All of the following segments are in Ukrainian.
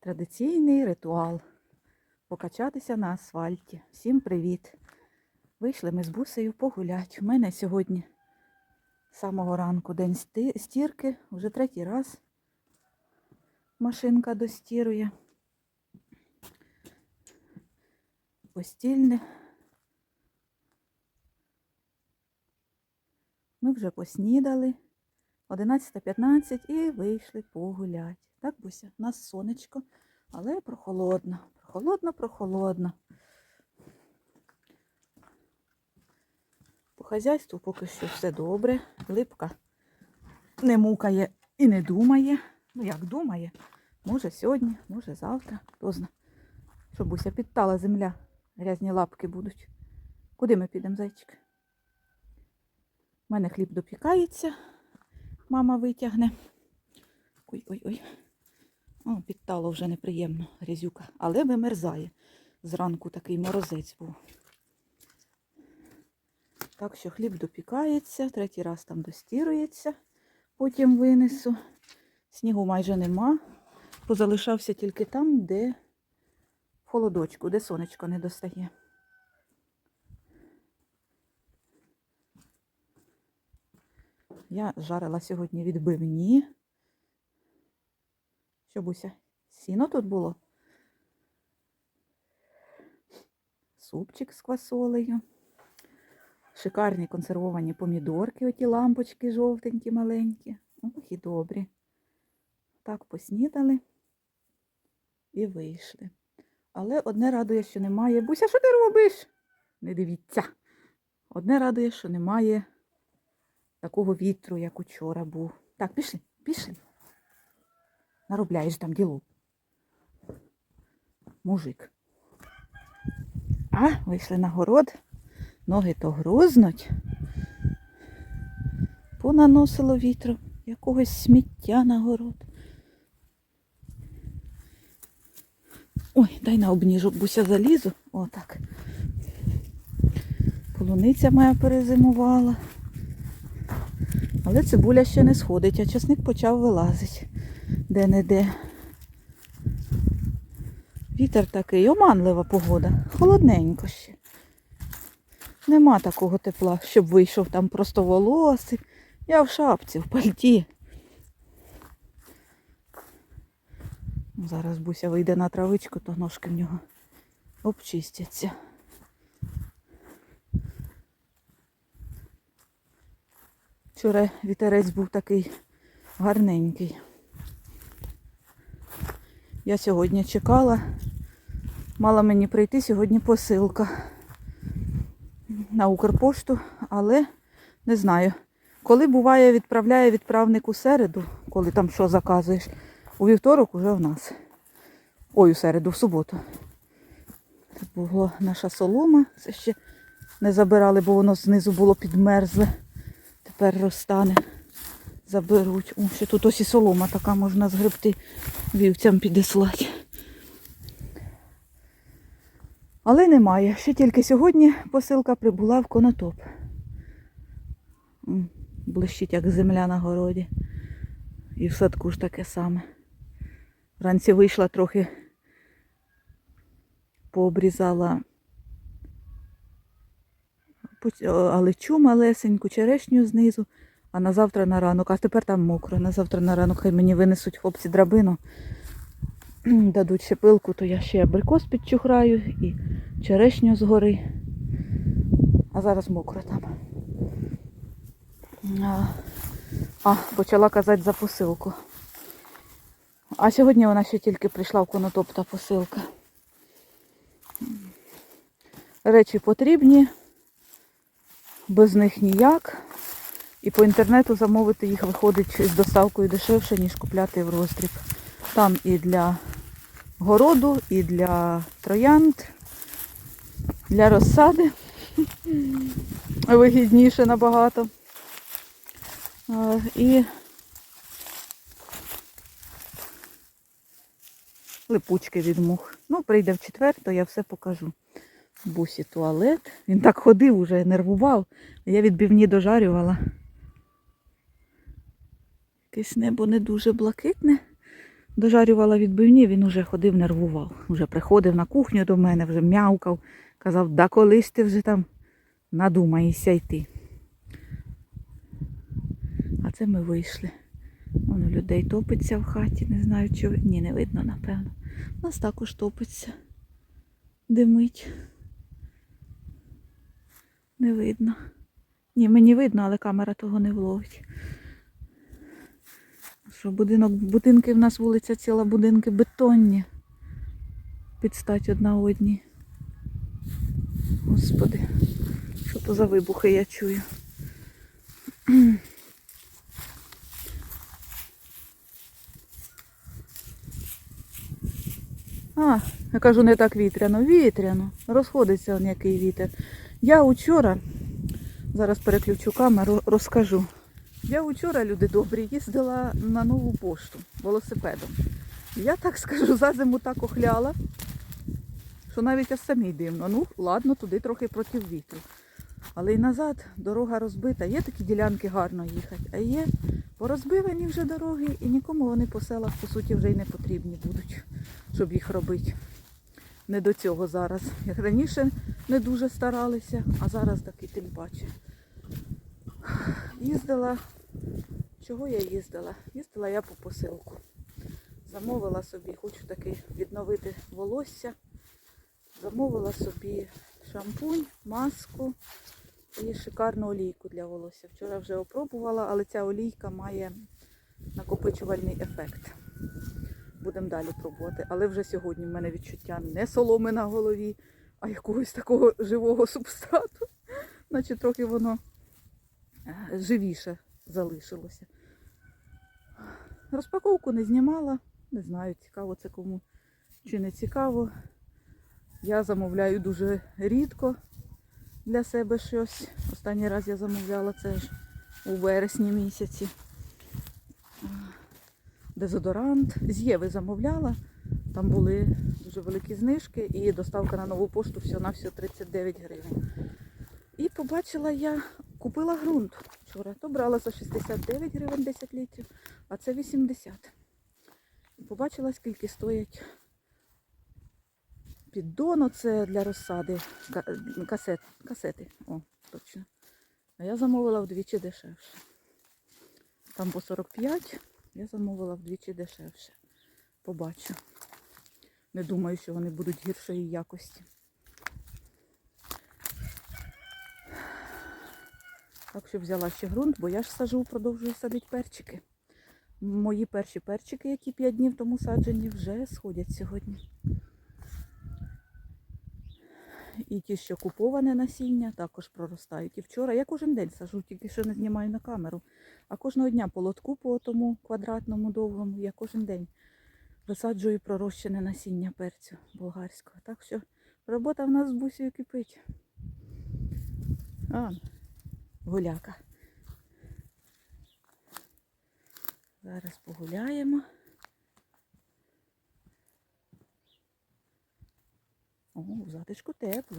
Традиційний ритуал. Покачатися на асфальті. Всім привіт! Вийшли ми з бусею погулять. У мене сьогодні з самого ранку день стірки. Вже третій раз машинка достірує. Постільне. Ми вже поснідали. 11.15 і вийшли погулять. Так, Буся, у нас сонечко, але прохолодно. Прохолодно, прохолодно. По хазяйству поки що все добре. Липка не мукає і не думає. Ну як думає, може сьогодні, може завтра, хто зна. Що Буся підтала земля, грязні лапки будуть. Куди ми підемо, зайчик? У мене хліб допікається, мама витягне. Ой-ой-ой. О, підтало вже неприємно, грязюка. Але вимерзає. Зранку такий морозець був. Так що хліб допікається, третій раз там достірується, потім винесу. Снігу майже нема. Позалишався тільки там, де в холодочку, де сонечко не достає. Я жарила сьогодні відбивні. Що, Буся? Сіно тут було? Супчик з квасолею. Шикарні консервовані помідорки, оті лампочки жовтенькі, маленькі. Ох і добрі. Так поснідали і вийшли. Але одне радує, що немає. Буся, що ти робиш? Не дивіться. Одне радує, що немає такого вітру, як учора був. Так, пішли, пішли. Наробляєш там ділу. Мужик. А, вийшли на город. Ноги то грузнуть. Понаносило вітру якогось сміття на город. Ой, дай на обніжок буся залізу. Отак. Полуниця моя перезимувала. Але цибуля ще не сходить, а часник почав вилазити де-не-де. Вітер такий, оманлива погода, холодненько ще. Нема такого тепла, щоб вийшов там просто волоси. Я в шапці, в пальті. Зараз Буся вийде на травичку, то ножки в нього обчистяться. Вчора вітерець був такий гарненький. Я сьогодні чекала. Мала мені прийти сьогодні посилка на Укрпошту, але не знаю. Коли буває, відправляє відправник у середу, коли там що заказуєш, у вівторок уже в нас. Ой, у середу, в суботу. Це була наша солома. Це ще не забирали, бо воно знизу було підмерзле. Тепер розтане. Заберуть. О, ще тут ось і солома така можна згребти, вівцям підіслати. Але немає. Ще тільки сьогодні посилка прибула в конотоп. Блищить, як земля на городі. І в садку ж таке саме. Вранці вийшла трохи, пообрізала о, алечу малесеньку, черешню знизу, а на завтра на ранок. А тепер там мокро. На завтра на ранок хай мені винесуть хлопці драбину, дадуть ще пилку, то я ще абрикос підчухраю і черешню згори. А зараз мокро там. А, а, почала казати за посилку. А сьогодні вона ще тільки прийшла в конотоп та посилка. Речі потрібні, без них ніяк. І по інтернету замовити їх виходить з доставкою дешевше, ніж купляти в роздріб. Там і для городу, і для троянд, для розсади. Вигідніше набагато. І липучки від мух. Ну, прийде в четвер, то я все покажу. Бусі туалет. Він так ходив уже, нервував. Я відбивні дожарювала. Якесь небо не дуже блакитне. дожарювала відбивні, він уже ходив, нервував. Уже приходив на кухню до мене, вже м'явкав, казав, да колись ти вже там надумаєшся йти. А це ми вийшли. Вон людей топиться в хаті, не знаю, чи ні, не видно, напевно. У нас також топиться. Димить. Не видно. Ні, мені видно, але камера того не вловить. Що будинок, будинки в нас вулиця ціла, будинки бетонні. Підстать одна одній. Господи, що то за вибухи я чую. А, я кажу, не так вітряно. Вітряно. Розходиться який вітер. Я учора, зараз переключу камеру, розкажу. Я учора, люди добрі, їздила на нову пошту велосипедом. Я так скажу, за зиму так охляла, що навіть аж самій дивно. Ну, ладно, туди трохи проти вітру. Але й назад дорога розбита. Є такі ділянки гарно їхати, а є порозбивані вже дороги, і нікому вони по селах, по суті, вже й не потрібні будуть, щоб їх робити. Не до цього зараз. Як раніше не дуже старалися, а зараз таки тим паче. Їздила. Чого я їздила? Їздила я по посилку. Замовила собі, хочу таки відновити волосся. Замовила собі шампунь, маску і шикарну олійку для волосся. Вчора вже опробувала, але ця олійка має накопичувальний ефект. Будемо далі пробувати. Але вже сьогодні в мене відчуття не соломи на голові, а якогось такого живого субстрату. Наче трохи воно е, живіше залишилося. Розпаковку не знімала. Не знаю, цікаво це кому чи не цікаво. Я замовляю дуже рідко для себе щось. Останній раз я замовляла це ж у вересні місяці. Дезодорант. З Єви замовляла. Там були дуже великі знижки і доставка на нову пошту всього на всього 39 гривень. І побачила я, купила ґрунт вчора. То брала за 69 гривень 10 літрів, а це 80. І побачила, скільки стоять піддон, це для розсади касет, касети. О, точно. А я замовила вдвічі дешевше. Там по 45, я замовила вдвічі дешевше. Побачу. Не думаю, що вони будуть гіршої якості. Так що взяла ще ґрунт, бо я ж сажу, продовжую садити перчики. Мої перші перчики, які 5 днів тому саджені, вже сходять сьогодні. І ті, що куповане насіння, також проростають. І вчора я кожен день сажу, тільки що не знімаю на камеру. А кожного дня по лотку по тому квадратному довгому я кожен день висаджую пророщене насіння перцю болгарського. Так що робота в нас з бусею кипить. А, гуляка. Зараз погуляємо. О, затишку тепло.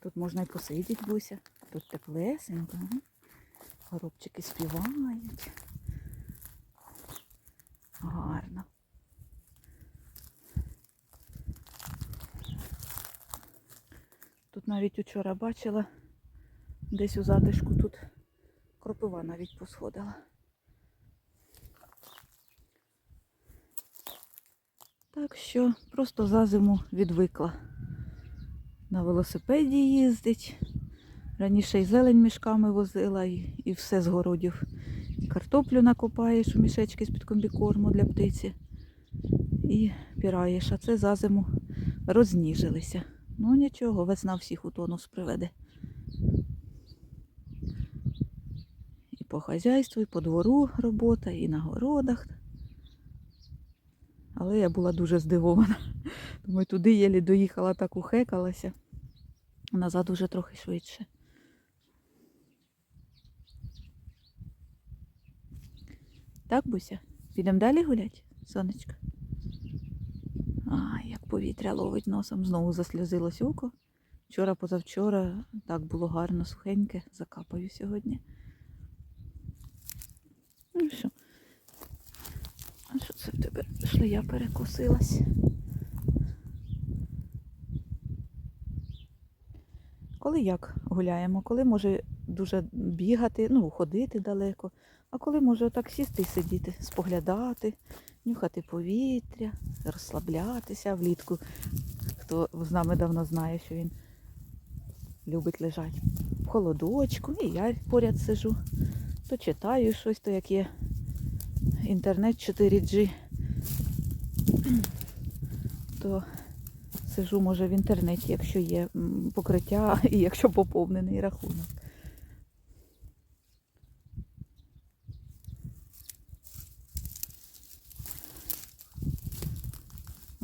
Тут можна й посидіти, Буся. Тут теплесенько. Горобчики співають. Гарно. Тут навіть учора бачила, десь у затишку тут кропива навіть посходила. Так що просто за зиму відвикла. На велосипеді їздить. Раніше і зелень мішками возила, і, і все з городів. І картоплю накопаєш у мішечки з-під комбікорму для птиці. І піраєш, а це за зиму розніжилися. Ну нічого, весна всіх у тонус приведе. І по хазяйству, і по двору робота, і на городах. Але я була дуже здивована. Думаю, туди єлі доїхала, так ухекалася. Назад уже трохи швидше. Так, Буся? Підемо далі гулять, сонечко? А, як повітря ловить носом, знову засльозилось око. Вчора, позавчора так було гарно, сухеньке, закапаю сьогодні. Ну що, А що це в тебе? Що я перекусилась? Коли як гуляємо? Коли може дуже бігати, ну, ходити далеко, а коли може отак сісти і сидіти, споглядати, нюхати повітря, розслаблятися влітку. Хто з нами давно знає, що він любить лежати в холодочку, і я поряд сижу, то читаю щось, то як є інтернет 4G, то сижу, може, в інтернеті, якщо є покриття і якщо поповнений рахунок.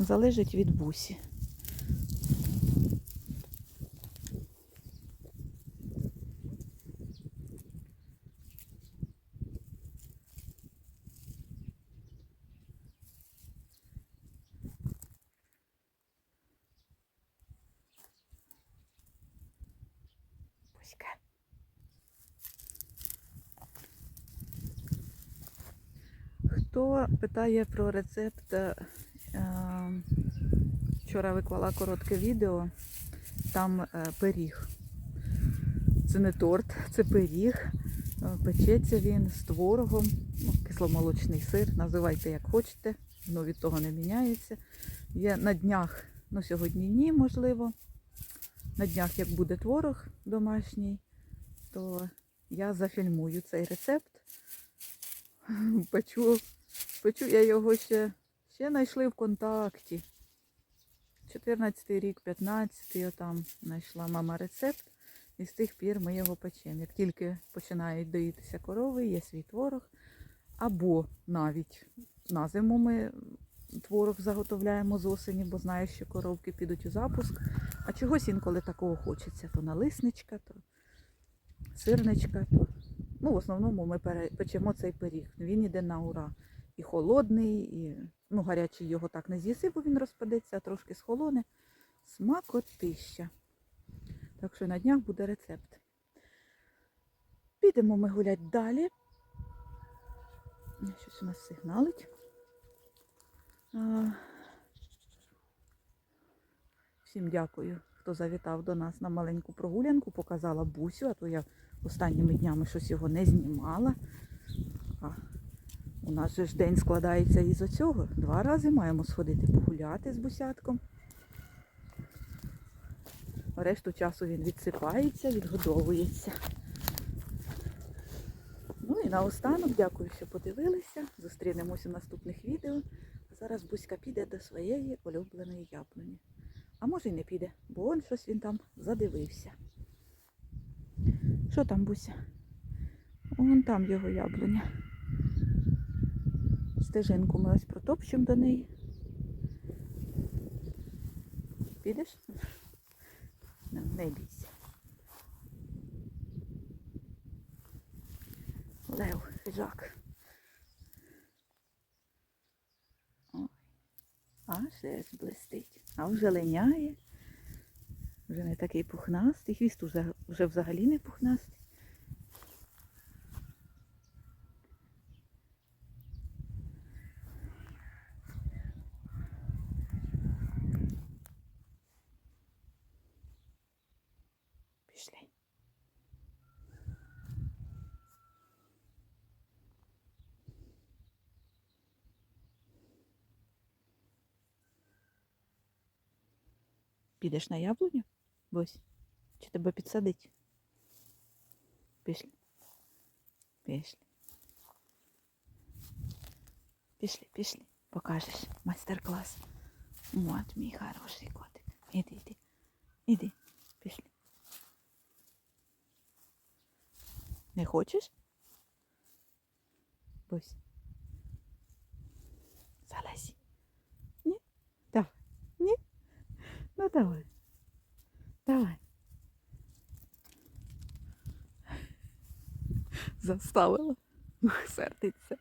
Залежить від бусі. Хто питає про рецепт? Вчора виклала коротке відео, там е, пиріг. Це не торт, це пиріг. Е, Печеться він з творогом, ну, кисломолочний сир, називайте як хочете, воно від того не міняється. Є на днях, ну сьогодні ні, можливо. На днях, як буде творог домашній, то я зафільмую цей рецепт. Печу, печу я його ще, ще знайшли в контакті. 14 рік, 15 отам знайшла мама рецепт. І з тих пір ми його печемо. Як тільки починають доїтися корови, є свій творог. Або навіть на зиму ми творог заготовляємо з осені, бо знаю, що коровки підуть у запуск. А чогось інколи такого хочеться. То налисничка, то сирничка, то. Ну, в основному ми печемо цей пиріг. Він іде на ура. І холодний, і ну, гарячий його так не з'їси, бо він розпадеться, а трошки схолоне. Смакотища. Так що на днях буде рецепт. Підемо ми гуляти далі. Щось у нас сигналить. Всім дякую, хто завітав до нас на маленьку прогулянку, показала бусю, а то я останніми днями щось його не знімала. У нас же ж день складається із оцього. Два рази маємо сходити погуляти з бусятком. Решту часу він відсипається, відгодовується. Ну і наостанок, дякую, що подивилися. Зустрінемося в наступних відео. Зараз Буська піде до своєї улюбленої яблуні. А може й не піде, бо он щось він там задивився. Що там, Буся? Вон там його яблуня. Стежинку ми ось протопчемо до неї. Підеш? Ну, не бійся. Лев, хижак. Аж десь блистить. А вже линяє. Вже не такий пухнастий. Хвіст уже, вже взагалі не пухнастий. Підеш на яблуню? Бось. Чи тебе підсадить? Пішли. Пішли. Пішли, пішли. Покажеш майстер-клас. От мій хороший котик. Іди, іди. Іди. Пішли. Не хочеш? Бось. Залазь. Ну давай. Давай. Заставила. Сердиться.